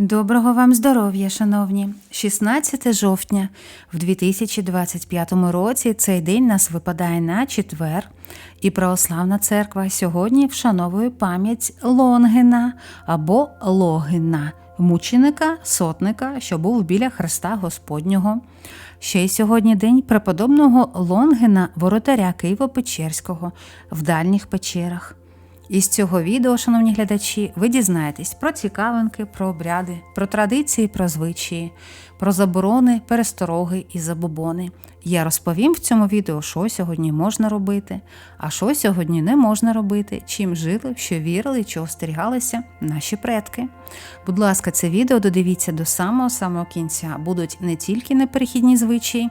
Доброго вам здоров'я, шановні! 16 жовтня в 2025 році цей день нас випадає на четвер, і Православна церква сьогодні вшановує пам'ять Лонгина або Логина, мученика, сотника, що був біля Христа Господнього. Ще й сьогодні день преподобного Лонгина, воротаря Києво-Печерського в дальніх печерах. Із цього відео, шановні глядачі, ви дізнаєтесь про цікавинки, про обряди, про традиції, про звичаї, про заборони, перестороги і забобони. Я розповім в цьому відео, що сьогодні можна робити, а що сьогодні не можна робити, чим жили, що вірили, чого остерігалися наші предки. Будь ласка, це відео додивіться до самого самого кінця. Будуть не тільки неперехідні звичаї,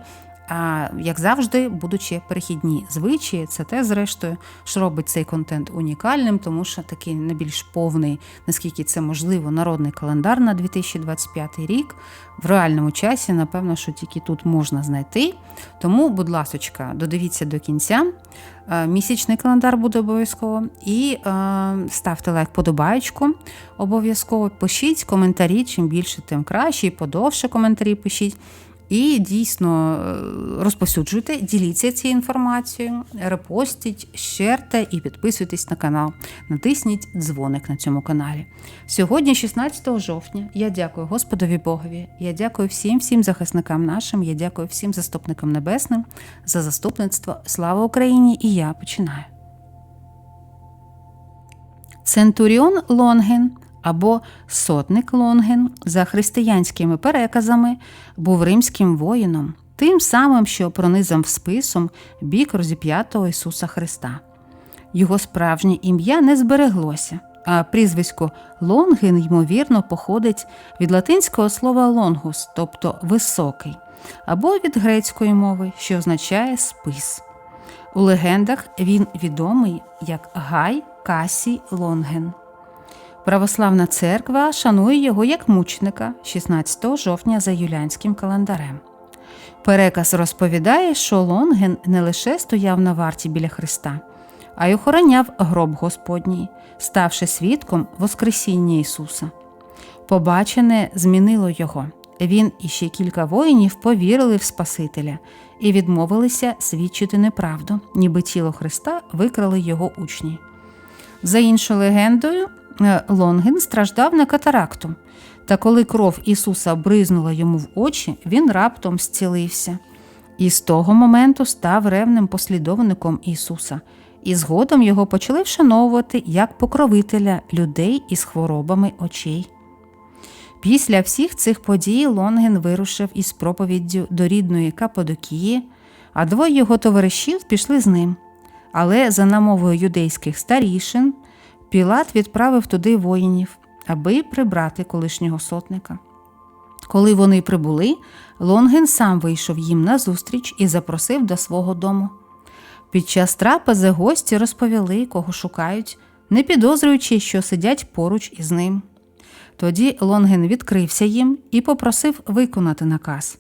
а як завжди, будучи перехідні звичаї, це те, зрештою, що робить цей контент унікальним, тому що такий найбільш повний, наскільки це можливо, народний календар на 2025 рік в реальному часі, напевно, що тільки тут можна знайти. Тому, будь ласочка, додивіться до кінця. Е, Місячний календар буде обов'язково. І е, ставте лайк подобаєчку обов'язково. Пишіть коментарі, чим більше, тим краще, і подовше коментарі пишіть. І дійсно е, розповсюджуйте, діліться цією інформацією, репостіть, шерте і підписуйтесь на канал. Натисніть дзвоник на цьому каналі. Сьогодні, 16 жовтня, я дякую Господові Богові. Я дякую всім всім захисникам нашим. Я дякую всім заступникам небесним за заступництво. Слава Україні! І я починаю. Центуріон Лонген або сотник Лонген за християнськими переказами був римським воїном, тим самим, що пронизав списом бік розіп'ятого Ісуса Христа. Його справжнє ім'я не збереглося, а прізвисько Лонген, ймовірно, походить від латинського слова лонгус, тобто високий, або від грецької мови, що означає спис. У легендах він відомий як Гай Касій Лонген. Православна церква шанує його як мученика 16 жовтня за юліанським календарем. Переказ розповідає, що Лонген не лише стояв на варті біля Христа, а й охороняв гроб Господній, ставши свідком Воскресіння Ісуса. Побачене змінило його. Він і ще кілька воїнів повірили в Спасителя і відмовилися свідчити неправду, ніби тіло Христа викрали його учні. За іншою легендою, Е, Лонген страждав на катаракту, та коли кров Ісуса бризнула йому в очі, він раптом зцілився. І з того моменту став ревним послідовником Ісуса, і згодом його почали вшановувати як покровителя людей із хворобами очей. Після всіх цих подій Лонген вирушив із проповіддю до рідної Каподокії, а двоє його товаришів пішли з ним. Але за намовою юдейських старішин Пілат відправив туди воїнів, аби прибрати колишнього сотника. Коли вони прибули, Лонген сам вийшов їм назустріч і запросив до свого дому. Під час трапези гості розповіли, кого шукають, не підозрюючи, що сидять поруч із ним. Тоді Лонген відкрився їм і попросив виконати наказ.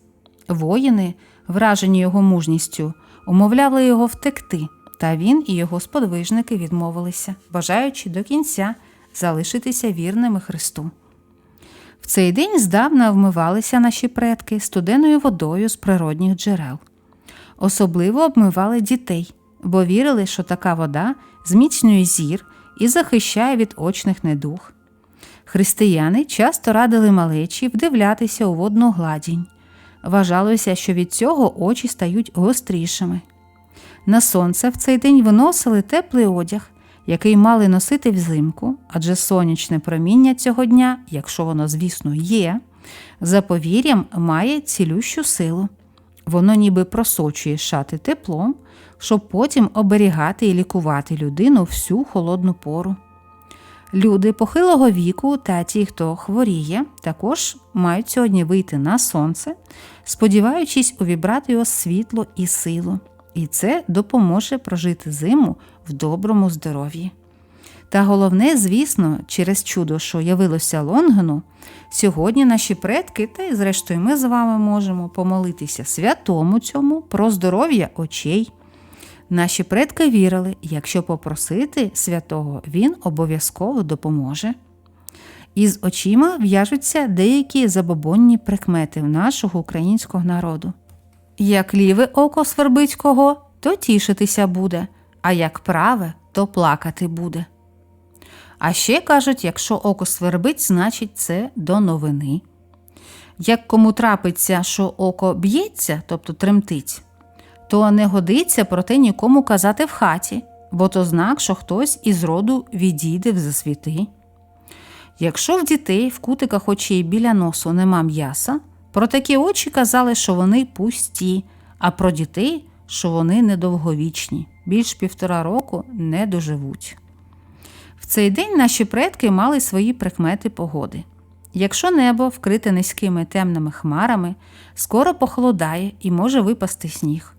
Воїни, вражені його мужністю, умовляли його втекти, та він і його сподвижники відмовилися, бажаючи до кінця залишитися вірними Христу. В цей день здавна вмивалися наші предки студеною водою з природних джерел. Особливо обмивали дітей, бо вірили, що така вода зміцнює зір і захищає від очних недуг. Християни часто радили малечі вдивлятися у водну гладінь. Вважалося, що від цього очі стають гострішими. На сонце в цей день виносили теплий одяг, який мали носити взимку, адже сонячне проміння цього дня, якщо воно, звісно, є, за повір'ям має цілющу силу. Воно ніби просочує шати теплом, щоб потім оберігати і лікувати людину всю холодну пору. Люди похилого віку та ті, хто хворіє, також мають сьогодні вийти на сонце, сподіваючись увібрати його світло і силу і це допоможе прожити зиму в доброму здоров'ї. Та головне, звісно, через чудо, що явилося Лонгену, сьогодні наші предки, та й зрештою ми з вами можемо помолитися святому цьому про здоров'я очей. Наші предки вірили, якщо попросити святого, він обов'язково допоможе. Із очима в'яжуться деякі забобонні прикмети нашого українського народу. Як ліве око свербить кого, то тішитися буде, а як праве, то плакати буде. А ще кажуть, якщо око свербить, значить це до новини. Як кому трапиться, що око б'ється, тобто тремтить, то не годиться про те нікому казати в хаті, бо то знак, що хтось із роду відійде в засвіти. Якщо в дітей в кутиках очей біля носу нема м'яса, про такі очі казали, що вони пусті, а про дітей, що вони недовговічні, більш півтора року не доживуть. В цей день наші предки мали свої прикмети погоди. Якщо небо вкрите низькими темними хмарами, скоро похолодає і може випасти сніг.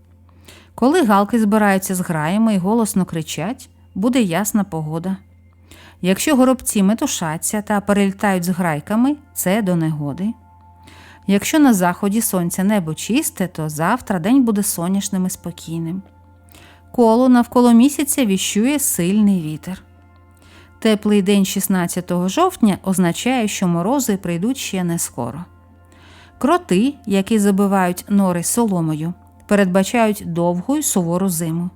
Коли галки збираються з граями і голосно кричать, буде ясна погода. Якщо горобці метушаться та перелітають з грайками, це до негоди. Якщо на заході сонця небо чисте, то завтра день буде сонячним і спокійним. Коло навколо місяця віщує сильний вітер. Теплий день 16 жовтня означає, що морози прийдуть ще не скоро. Кроти, які забивають нори соломою, передбачають довгу й сувору зиму.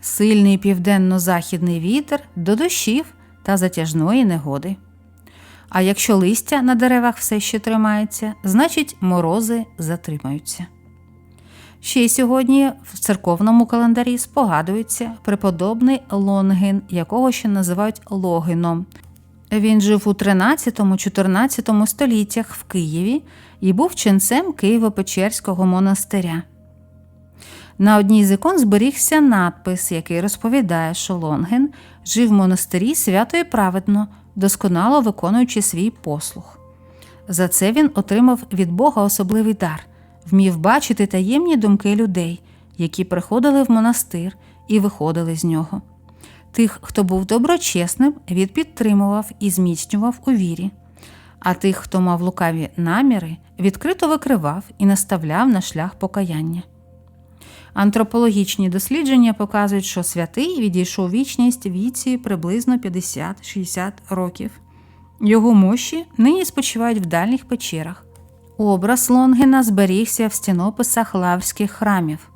Сильний південно-західний вітер до дощів та затяжної негоди. А якщо листя на деревах все ще тримається, значить морози затримаються. Ще й сьогодні в церковному календарі спогадується преподобний Лонгин, якого ще називають Логином. Він жив у 13-14 століттях в Києві і був ченцем Києво-Печерського монастиря. На одній з ікон зберігся надпис, який розповідає, що Лонген жив в монастирі свято і праведно, досконало виконуючи свій послуг. За це він отримав від Бога особливий дар, вмів бачити таємні думки людей, які приходили в монастир і виходили з нього. Тих, хто був доброчесним, він підтримував і зміцнював у вірі, а тих, хто мав лукаві наміри, відкрито викривав і наставляв на шлях покаяння. Антропологічні дослідження показують, що святий відійшов вічність віці приблизно 50-60 років. Його мощі нині спочивають в дальніх печерах. Образ Лонгена зберігся в стінописах лавських храмів.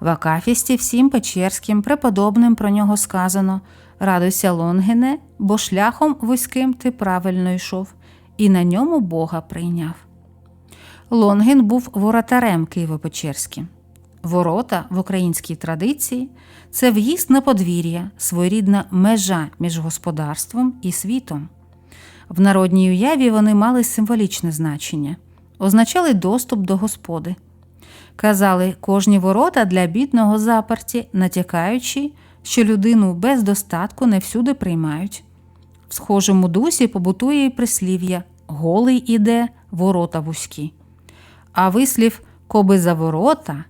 В Акафісті всім печерським преподобним про нього сказано Радуйся, Лонгене, бо шляхом вузьким ти правильно йшов, і на ньому Бога прийняв. Лонген був воротарем Києво-Печерським. Ворота в українській традиції це в'їзд на подвір'я, своєрідна межа між господарством і світом. В народній уяві вони мали символічне значення, означали доступ до господи. Казали, кожні ворота для бідного заперті, натякаючи, що людину без достатку не всюди приймають. В схожому дусі побутує і прислів'я голий іде, ворота вузькі. А вислів коби за ворота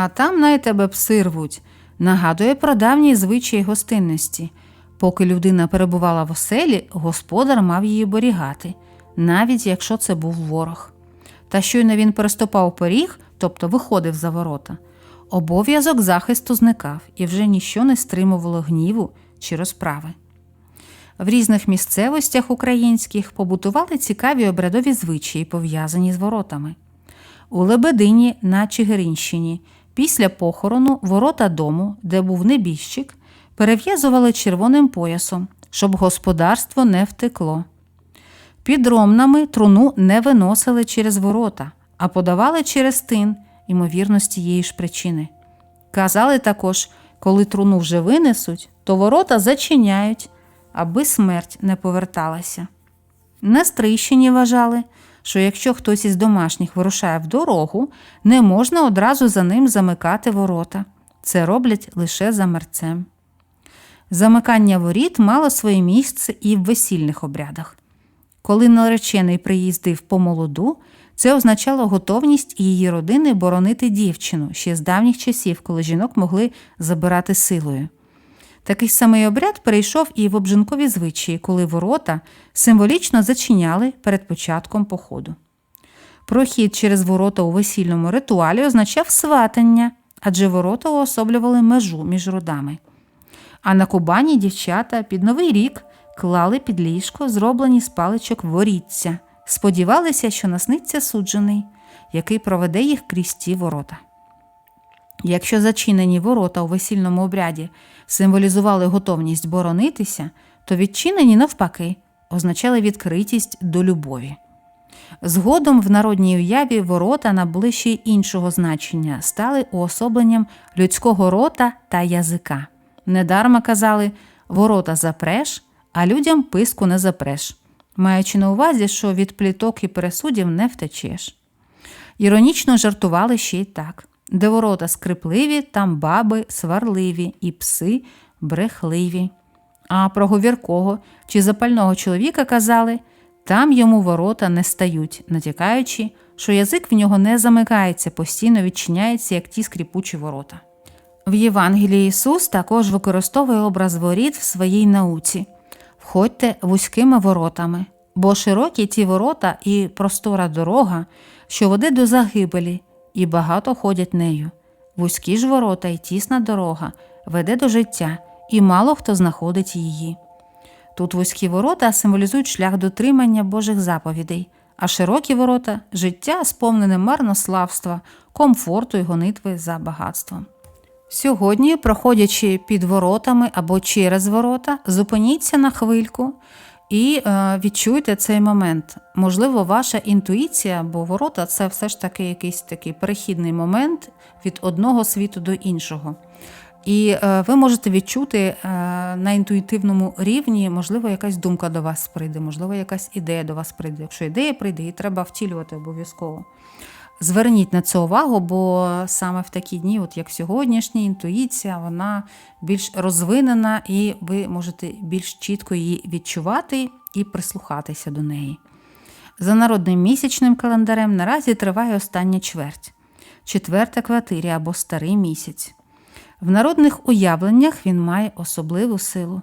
а там най тебе пси рвуть, нагадує про давній звичай гостинності. Поки людина перебувала в оселі, господар мав її оберігати, навіть якщо це був ворог. Та щойно він переступав поріг, тобто виходив за ворота, обов'язок захисту зникав і вже ніщо не стримувало гніву чи розправи. В різних місцевостях українських побутували цікаві обрядові звичаї, пов'язані з воротами. У Лебедині на Чигиринщині Після похорону ворота дому, де був небіжчик, перев'язували червоним поясом, щоб господарство не втекло. Під ромнами труну не виносили через ворота, а подавали через тин, ймовірно, з тієї ж причини. Казали також, коли труну вже винесуть, то ворота зачиняють, аби смерть не поверталася. На Стрийщині вважали, що якщо хтось із домашніх вирушає в дорогу, не можна одразу за ним замикати ворота. Це роблять лише за мерцем. Замикання воріт мало своє місце і в весільних обрядах. Коли наречений приїздив по молоду, це означало готовність її родини боронити дівчину ще з давніх часів, коли жінок могли забирати силою. Такий самий обряд перейшов і в обжинкові звичаї, коли ворота символічно зачиняли перед початком походу. Прохід через ворота у весільному ритуалі означав сватання, адже ворота уособлювали межу між родами. А на Кубані дівчата під Новий рік клали під ліжко, зроблені з паличок воріться, сподівалися, що насниться суджений, який проведе їх крізь ті ворота. Якщо зачинені ворота у весільному обряді символізували готовність боронитися, то відчинені, навпаки, означали відкритість до любові. Згодом в народній уяві ворота набули ще й іншого значення, стали уособленням людського рота та язика. Недарма казали ворота запреш, а людям писку не запреш, маючи на увазі, що від пліток і пересудів не втечеш. Іронічно жартували ще й так: де ворота скрипливі, там баби сварливі і пси брехливі. А про говіркого чи запального чоловіка казали там йому ворота не стають, натякаючи, що язик в нього не замикається, постійно відчиняється, як ті скріпучі ворота. В Євангелії Ісус також використовує образ воріт в своїй науці. Входьте вузькими воротами, бо широкі ті ворота і простора дорога, що веде до загибелі, і багато ходять нею. Вузькі ж ворота і тісна дорога веде до життя, і мало хто знаходить її. Тут вузькі ворота символізують шлях дотримання Божих заповідей, а широкі ворота життя, сповнене марнославства, комфорту і гонитви за багатством. Сьогодні, проходячи під воротами або через ворота, зупиніться на хвильку і е, відчуйте цей момент. Можливо, ваша інтуїція, бо ворота це все ж таки якийсь такий перехідний момент від одного світу до іншого. І е, ви можете відчути е, на інтуїтивному рівні, можливо, якась думка до вас прийде, можливо, якась ідея до вас прийде. Якщо ідея прийде, її треба втілювати обов'язково. Зверніть на це увагу, бо саме в такі дні, от як сьогоднішня, інтуїція, вона більш розвинена, і ви можете більш чітко її відчувати і прислухатися до неї. За народним місячним календарем наразі триває остання чверть, четверта квартиря або старий місяць. В народних уявленнях він має особливу силу.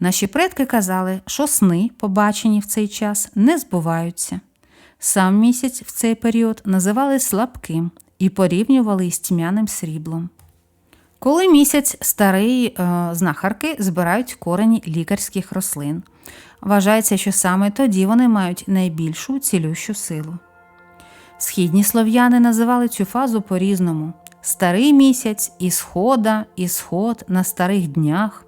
Наші предки казали, що сни, побачені в цей час, не збуваються. Сам місяць в цей період називали слабким і порівнювали із тьмяним сріблом. Коли місяць старий е, знахарки збирають корені лікарських рослин. Вважається, що саме тоді вони мають найбільшу цілющу силу. Східні слов'яни називали цю фазу по-різному старий місяць, ісхода, ісход на старих днях.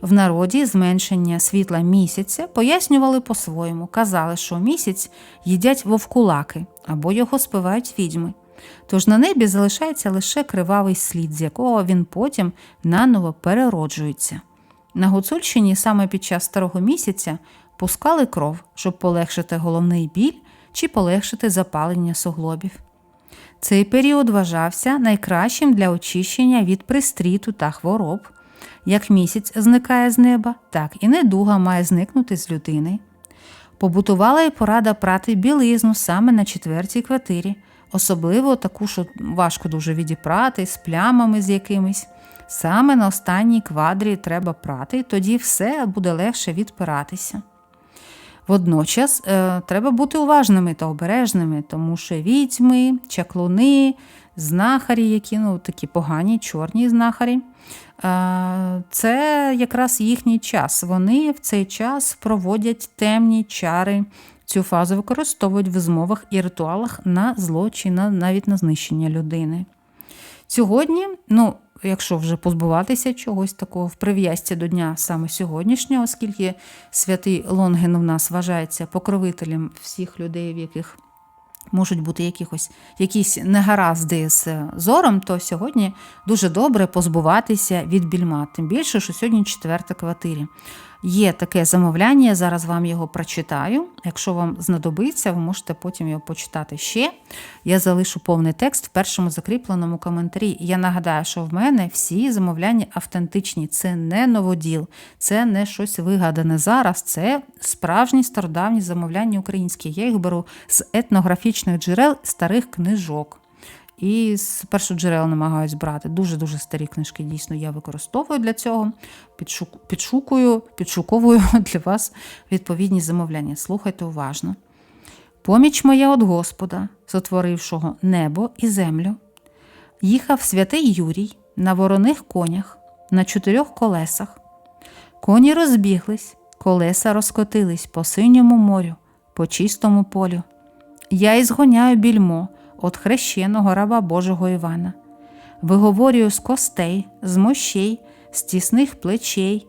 В народі зменшення світла місяця пояснювали по-своєму, казали, що місяць їдять вовкулаки або його спивають відьми. Тож на небі залишається лише кривавий слід, з якого він потім наново перероджується. На Гуцульщині саме під час старого місяця пускали кров, щоб полегшити головний біль чи полегшити запалення суглобів. Цей період вважався найкращим для очищення від пристріту та хвороб. Як місяць зникає з неба, так і недуга має зникнути з людини. Побутувала й порада прати білизну саме на четвертій квартирі, особливо таку, що важко дуже відіпрати, з плямами з якимись. Саме на останній квадрі треба прати, тоді все буде легше відпиратися. Водночас е, треба бути уважними та обережними, тому що відьми, чаклуни, знахарі, які ну, такі погані, чорні знахарі, це якраз їхній час. Вони в цей час проводять темні чари. Цю фазу використовують в змовах і ритуалах на зло чи на, навіть на знищення людини. Сьогодні, ну, якщо вже позбуватися чогось такого в прив'язці до дня саме сьогоднішнього, оскільки святий Лонген в нас вважається покровителем всіх людей, в яких можуть бути якихось, якісь негаразди з зором, то сьогодні дуже добре позбуватися від більма. Тим більше, що сьогодні четверта квартирі. Є таке замовляння, зараз вам його прочитаю. Якщо вам знадобиться, ви можете потім його почитати ще. Я залишу повний текст в першому закріпленому коментарі. Я нагадаю, що в мене всі замовляння автентичні. Це не новоділ, це не щось вигадане зараз. Це справжні стародавні замовляння українські. Я їх беру з етнографічних джерел старих книжок. І з першоджерел намагаюсь брати. Дуже-дуже старі книжки дійсно я використовую для цього. Підшук, підшукую, підшуковую для вас відповідні замовляння. Слухайте уважно. Поміч моя від Господа, сотворившого небо і землю. Їхав святий Юрій на вороних конях, на чотирьох колесах. Коні розбіглись, колеса розкотились по синьому морю, по чистому полю. Я ізгоняю більмо от хрещеного раба Божого Івана. Виговорюю з костей, з мощей, з тісних плечей,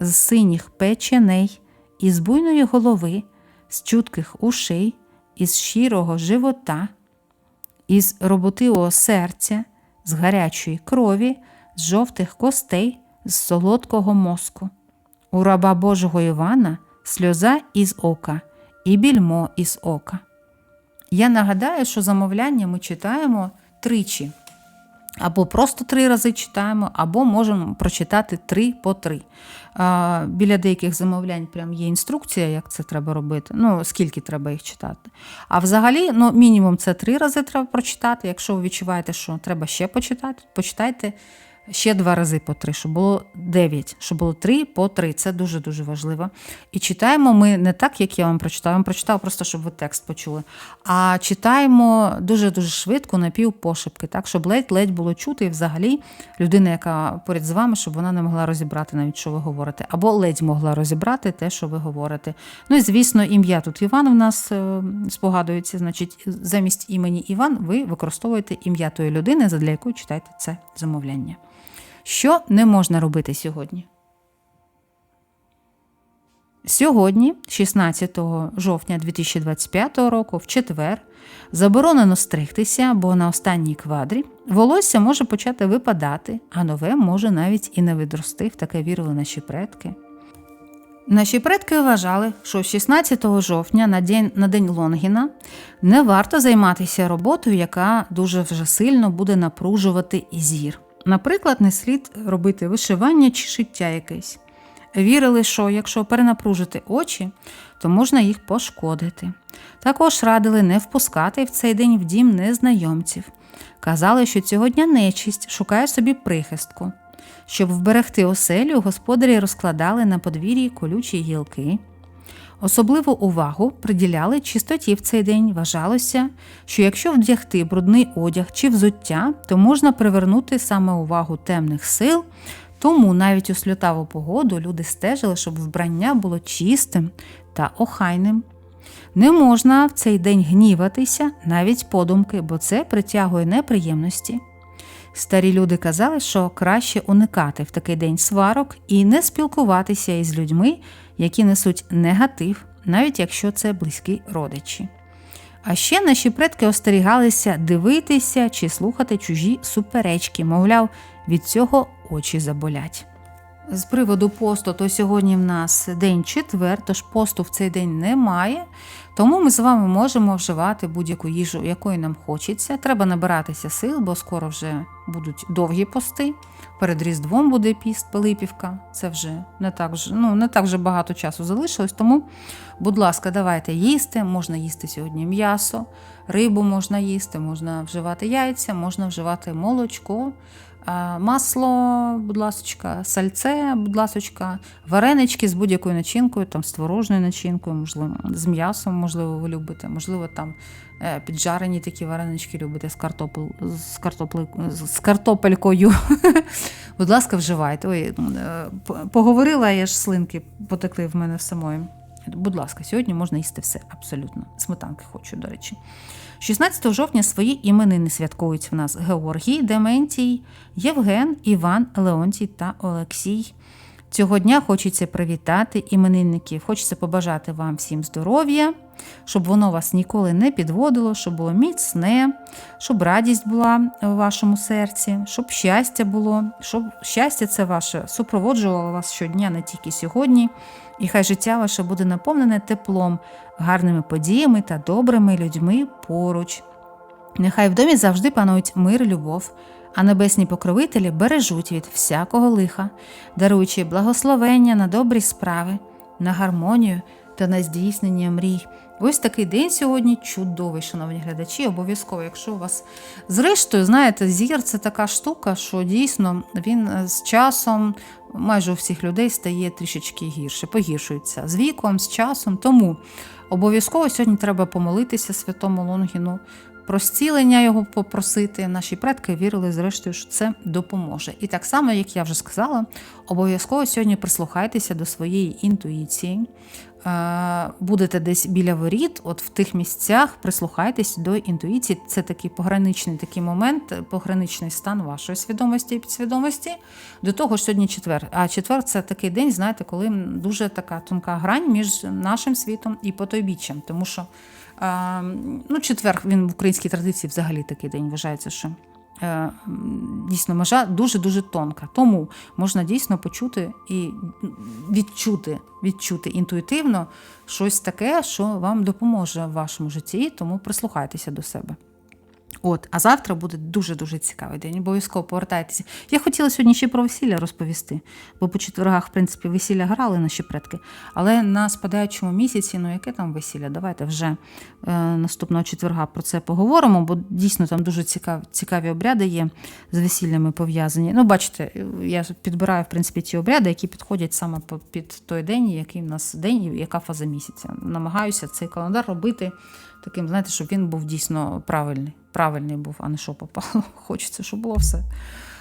з синіх печеней, із буйної голови, з чутких ушей, із щирого живота, із роботивого серця, з гарячої крові, з жовтих костей, з солодкого мозку. У раба Божого Івана сльоза із ока і більмо із ока. Я нагадаю, що замовляння ми читаємо тричі. Або просто три рази читаємо, або можемо прочитати три по три. Біля деяких замовлянь прям є інструкція, як це треба робити. Ну, скільки треба їх читати. А взагалі, ну, мінімум це три рази треба прочитати. Якщо ви відчуваєте, що треба ще почитати, почитайте ще два рази по три, щоб було дев'ять, щоб було три по три. Це дуже-дуже важливо. І читаємо ми не так, як я вам прочитала, я вам прочитала просто, щоб ви текст почули. А читаємо дуже-дуже швидко, напівпошепки, так, щоб ледь-ледь було чути, і взагалі людина, яка поряд з вами, щоб вона не могла розібрати навіть, що ви говорите, або ледь могла розібрати те, що ви говорите. Ну і звісно, ім'я тут Іван в нас е, спогадується. Значить, замість імені Іван ви використовуєте ім'я тої людини, задля якої читаєте це замовляння. Що не можна робити сьогодні? Сьогодні, 16 жовтня 2025 року, в четвер, заборонено стригтися, бо на останній квадрі волосся може почати випадати, а нове може навіть і не відрости, в таке вірили наші предки. Наші предки вважали, що 16 жовтня на день, на день Лонгіна не варто займатися роботою, яка дуже вже сильно буде напружувати зір. Наприклад, не слід робити вишивання чи шиття якесь. Вірили, що якщо перенапружити очі, то можна їх пошкодити. Також радили не впускати в цей день в дім незнайомців. Казали, що цього дня нечисть шукає собі прихистку. Щоб вберегти оселю, господарі розкладали на подвір'ї колючі гілки. Особливу увагу приділяли чистоті в цей день. Вважалося, що якщо вдягти брудний одяг чи взуття, то можна привернути саме увагу темних сил. Тому навіть у сльотаву погоду люди стежили, щоб вбрання було чистим та охайним. Не можна в цей день гніватися, навіть подумки, бо це притягує неприємності. Старі люди казали, що краще уникати в такий день сварок і не спілкуватися із людьми, які несуть негатив, навіть якщо це близькі родичі. А ще наші предки остерігалися дивитися чи слухати чужі суперечки, мовляв, від цього очі заболять. З приводу посту, то сьогодні в нас день четвер, тож посту в цей день немає. Тому ми з вами можемо вживати будь-яку їжу, якої нам хочеться. Треба набиратися сил, бо скоро вже будуть довгі пости. Перед Різдвом буде піст Пилипівка. Це вже не так ну, не так вже багато часу залишилось. Тому, будь ласка, давайте їсти. Можна їсти сьогодні м'ясо, рибу можна їсти, можна вживати яйця, можна вживати молочко. А, Масло, будь ласочка, сальце, будь ласочка, варенички з будь-якою начинкою, там з творожною начинкою, можливо, з м'ясом, можливо, ви любите, можливо, там е, піджарені такі варенички любите з картопел, з, картопли, з картопелькою. Будь ласка, вживайте. Ой, е, поговорила, я ж слинки потекли в мене в самої. Будь ласка, сьогодні можна їсти все абсолютно. Сметанки хочу, до речі. 16 жовтня свої іменини святкують в нас Георгій, Дементій, Євген, Іван, Леонтій та Олексій. Цього дня хочеться привітати іменинників, хочеться побажати вам всім здоров'я, щоб воно вас ніколи не підводило, щоб було міцне, щоб радість була в вашому серці, щоб щастя було, щоб щастя це ваше супроводжувало вас щодня, не тільки сьогодні. І хай життя ваше буде наповнене теплом, гарними подіями та добрими людьми поруч. Нехай в домі завжди панують мир і любов, а небесні покровителі бережуть від всякого лиха, даруючи благословення на добрі справи, на гармонію та на здійснення мрій. Ось такий день сьогодні чудовий, шановні глядачі. Обов'язково, якщо у вас зрештою, знаєте, зір це така штука, що дійсно він е, з часом майже у всіх людей стає трішечки гірше, погіршується з віком, з часом. Тому обов'язково сьогодні треба помолитися святому Лонгіну, про зцілення його попросити. Наші предки вірили, зрештою, що це допоможе. І так само, як я вже сказала, обов'язково сьогодні прислухайтеся до своєї інтуїції. Е, Будете десь біля воріт, от в тих місцях прислухайтесь до інтуїції. Це такий пограничний такий момент, пограничний стан вашої свідомості і підсвідомості. До того ж, сьогодні четвер. А четвер це такий день, знаєте, коли дуже така тонка грань між нашим світом і потойбіччям. Тому що е, ну, четвер він в українській традиції взагалі такий день вважається, що. Е, Дійсно, межа дуже-дуже тонка. Тому можна дійсно почути і відчути, відчути інтуїтивно щось таке, що вам допоможе в вашому житті, тому прислухайтеся до себе. От, а завтра буде дуже-дуже цікавий день. Обов'язково повертайтеся. Я хотіла сьогодні ще про весілля розповісти, бо по четвергах, в принципі, весілля грали наші предки. Але на спадаючому місяці, ну яке там весілля? Давайте вже е, наступного четверга про це поговоримо, бо дійсно там дуже цікаві, цікаві обряди є з весіллями пов'язані. Ну, бачите, я підбираю в принципі ті обряди, які підходять саме під той день, який в нас день, і яка фаза місяця. Намагаюся цей календар робити таким, знаєте, щоб він був дійсно правильний. Правильний був, а не що попало. Хочеться, щоб було все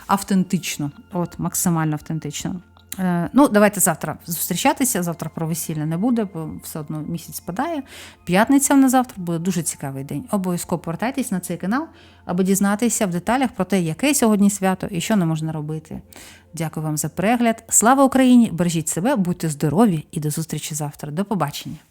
автентично, от максимально автентично. Е, ну, давайте завтра зустрічатися. Завтра про весілля не буде, бо все одно місяць спадає. П'ятниця на завтра буде дуже цікавий день. Обов'язково повертайтесь на цей канал, аби дізнатися в деталях про те, яке сьогодні свято і що не можна робити. Дякую вам за перегляд. Слава Україні! Бережіть себе, будьте здорові і до зустрічі завтра. До побачення!